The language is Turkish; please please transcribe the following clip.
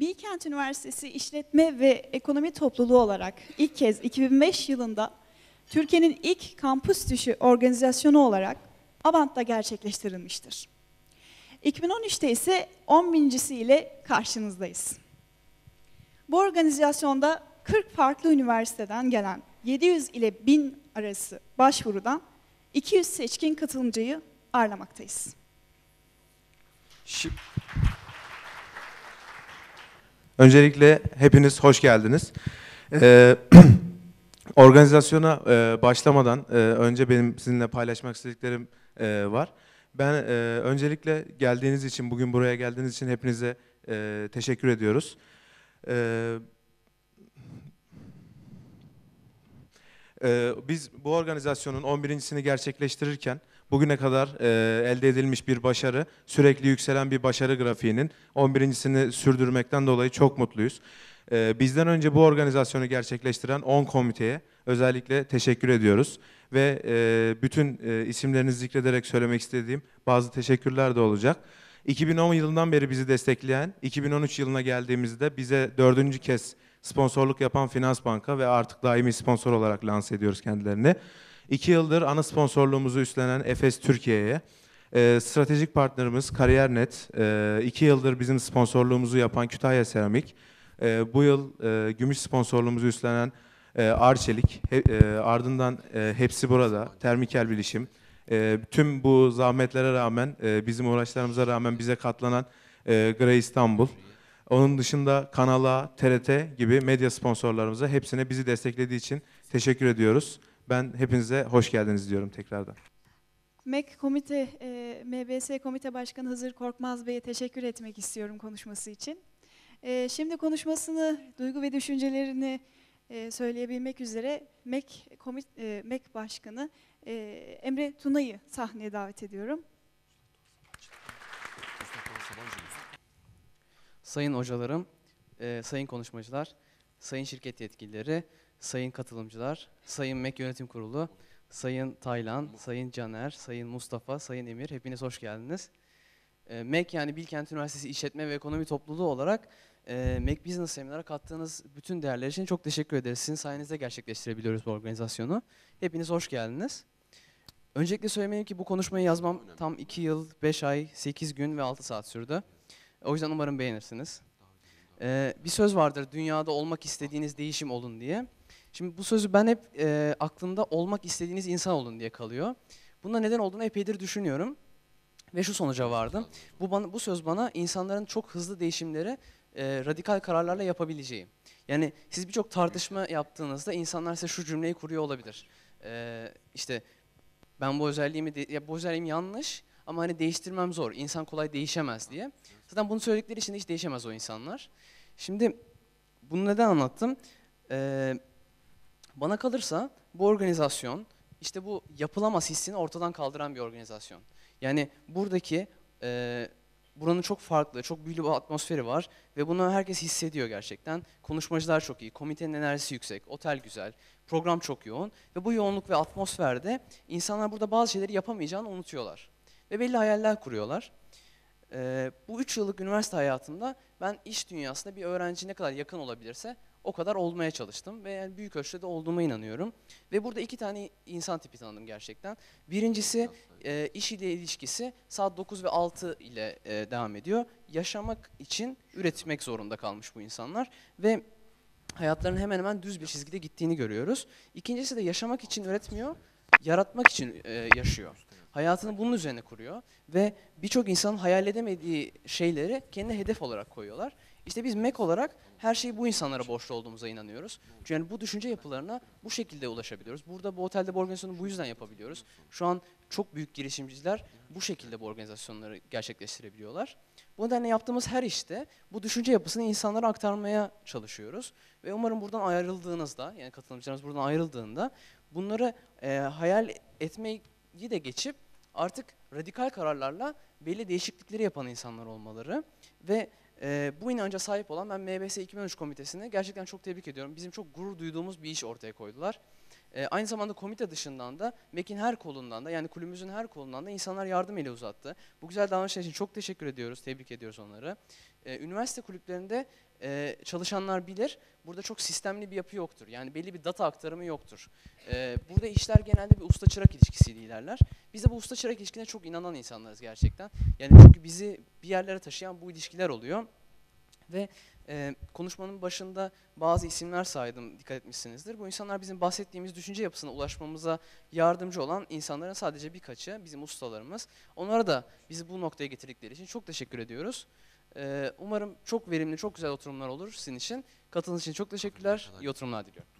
Bilkent Üniversitesi İşletme ve Ekonomi Topluluğu olarak ilk kez 2005 yılında Türkiye'nin ilk kampüs dışı organizasyonu olarak Abant'ta gerçekleştirilmiştir. 2013'te ise 10 bincisi ile karşınızdayız. Bu organizasyonda 40 farklı üniversiteden gelen 700 ile 1000 arası başvurudan 200 seçkin katılımcıyı ağırlamaktayız. Şi- Öncelikle hepiniz hoş geldiniz. Ee, organizasyona e, başlamadan e, önce benim sizinle paylaşmak istediklerim e, var. Ben e, öncelikle geldiğiniz için, bugün buraya geldiğiniz için hepinize e, teşekkür ediyoruz. E, e, biz bu organizasyonun 11.sini gerçekleştirirken bugüne kadar e, elde edilmiş bir başarı, sürekli yükselen bir başarı grafiğinin 11.sini sürdürmekten dolayı çok mutluyuz. E, bizden önce bu organizasyonu gerçekleştiren 10 komiteye özellikle teşekkür ediyoruz. Ve e, bütün e, isimlerinizi zikrederek söylemek istediğim bazı teşekkürler de olacak. 2010 yılından beri bizi destekleyen, 2013 yılına geldiğimizde bize dördüncü kez sponsorluk yapan Finans Banka ve artık daimi sponsor olarak lanse ediyoruz kendilerini. İki yıldır ana sponsorluğumuzu üstlenen Efes Türkiye'ye, e, stratejik partnerimiz Kariyer.net, e, iki yıldır bizim sponsorluğumuzu yapan Kütahya Seramik, e, bu yıl e, gümüş sponsorluğumuzu üstlenen e, Arçelik, he, e, ardından e, hepsi burada, Termikel Bilişim, e, tüm bu zahmetlere rağmen, e, bizim uğraşlarımıza rağmen bize katlanan e, Grey İstanbul, onun dışında Kanala, TRT gibi medya sponsorlarımıza hepsine bizi desteklediği için teşekkür ediyoruz. Ben hepinize hoş geldiniz diyorum tekrardan. MEK komite, e, MBS komite başkanı Hızır Korkmaz Bey'e teşekkür etmek istiyorum konuşması için. E, şimdi konuşmasını, duygu ve düşüncelerini e, söyleyebilmek üzere MEK, komit, e, MEK başkanı e, Emre Tuna'yı sahneye davet ediyorum. Sayın hocalarım, e, sayın konuşmacılar, sayın şirket yetkilileri, sayın katılımcılar, sayın MEK Yönetim Kurulu, sayın Taylan, sayın Caner, sayın Mustafa, sayın Emir, hepiniz hoş geldiniz. E, MEK yani Bilkent Üniversitesi İşletme ve Ekonomi Topluluğu olarak e, MEK Business Seminar'a kattığınız bütün değerler için çok teşekkür ederiz. Sizin sayenizde gerçekleştirebiliyoruz bu organizasyonu. Hepiniz hoş geldiniz. Öncelikle söylemeliyim ki bu konuşmayı yazmam tam 2 yıl, 5 ay, 8 gün ve 6 saat sürdü. O yüzden umarım beğenirsiniz. Ee, bir söz vardır, dünyada olmak istediğiniz değişim olun diye. Şimdi bu sözü ben hep e, aklımda olmak istediğiniz insan olun diye kalıyor. Bunda neden olduğunu epeydir düşünüyorum. Ve şu sonuca vardım. Bu, bana, bu söz bana insanların çok hızlı değişimleri e, radikal kararlarla yapabileceği. Yani siz birçok tartışma yaptığınızda insanlar size şu cümleyi kuruyor olabilir. E, işte ben bu özelliğimi, de, ya bu özelliğim yanlış ama hani değiştirmem zor. İnsan kolay değişemez diye. Zaten bunu söyledikleri için hiç değişemez o insanlar. Şimdi bunu neden anlattım? Ee, bana kalırsa bu organizasyon işte bu yapılamaz hissini ortadan kaldıran bir organizasyon. Yani buradaki e, buranın çok farklı, çok büyülü bir atmosferi var ve bunu herkes hissediyor gerçekten. Konuşmacılar çok iyi, komitenin enerjisi yüksek, otel güzel, program çok yoğun ve bu yoğunluk ve atmosferde insanlar burada bazı şeyleri yapamayacağını unutuyorlar ve belli hayaller kuruyorlar. Ee, bu üç yıllık üniversite hayatımda ben iş dünyasında bir öğrenci ne kadar yakın olabilirse o kadar olmaya çalıştım ve yani büyük ölçüde olduğuma inanıyorum. Ve burada iki tane insan tipi tanıdım gerçekten. Birincisi e, iş ile ilişkisi saat 9 ve 6 ile e, devam ediyor. Yaşamak için üretmek zorunda kalmış bu insanlar ve hayatlarının hemen hemen düz bir çizgide gittiğini görüyoruz. İkincisi de yaşamak için üretmiyor, yaratmak için e, yaşıyor. Hayatını bunun üzerine kuruyor ve birçok insanın hayal edemediği şeyleri kendine hedef olarak koyuyorlar. İşte biz MEK olarak her şeyi bu insanlara borçlu olduğumuza inanıyoruz. Çünkü yani bu düşünce yapılarına bu şekilde ulaşabiliyoruz. Burada bu otelde bu organizasyonu bu yüzden yapabiliyoruz. Şu an çok büyük girişimciler bu şekilde bu organizasyonları gerçekleştirebiliyorlar. Bu nedenle yaptığımız her işte bu düşünce yapısını insanlara aktarmaya çalışıyoruz. Ve umarım buradan ayrıldığınızda, yani katılımcılarımız buradan ayrıldığında bunları e, hayal etmeyi de geçip artık radikal kararlarla belli değişiklikleri yapan insanlar olmaları ve e, bu inanca sahip olan ben MBS 2013 komitesini gerçekten çok tebrik ediyorum. Bizim çok gurur duyduğumuz bir iş ortaya koydular. E, aynı zamanda komite dışından da MEK'in her kolundan da yani kulübümüzün her kolundan da insanlar yardım eli uzattı. Bu güzel davranışlar için çok teşekkür ediyoruz, tebrik ediyoruz onları. E, üniversite kulüplerinde e, çalışanlar bilir, burada çok sistemli bir yapı yoktur. Yani belli bir data aktarımı yoktur. E, burada işler genelde bir usta çırak ilişkisiyle ilerler. Biz de bu usta çırak ilişkine çok inanan insanlarız gerçekten. Yani çünkü bizi bir yerlere taşıyan bu ilişkiler oluyor. Ve e, konuşmanın başında bazı isimler saydım, dikkat etmişsinizdir. Bu insanlar bizim bahsettiğimiz düşünce yapısına ulaşmamıza yardımcı olan insanların sadece birkaçı, bizim ustalarımız. Onlara da bizi bu noktaya getirdikleri için çok teşekkür ediyoruz. E, umarım çok verimli, çok güzel oturumlar olur sizin için. Katıldığınız için çok teşekkürler. İyi oturumlar diliyorum.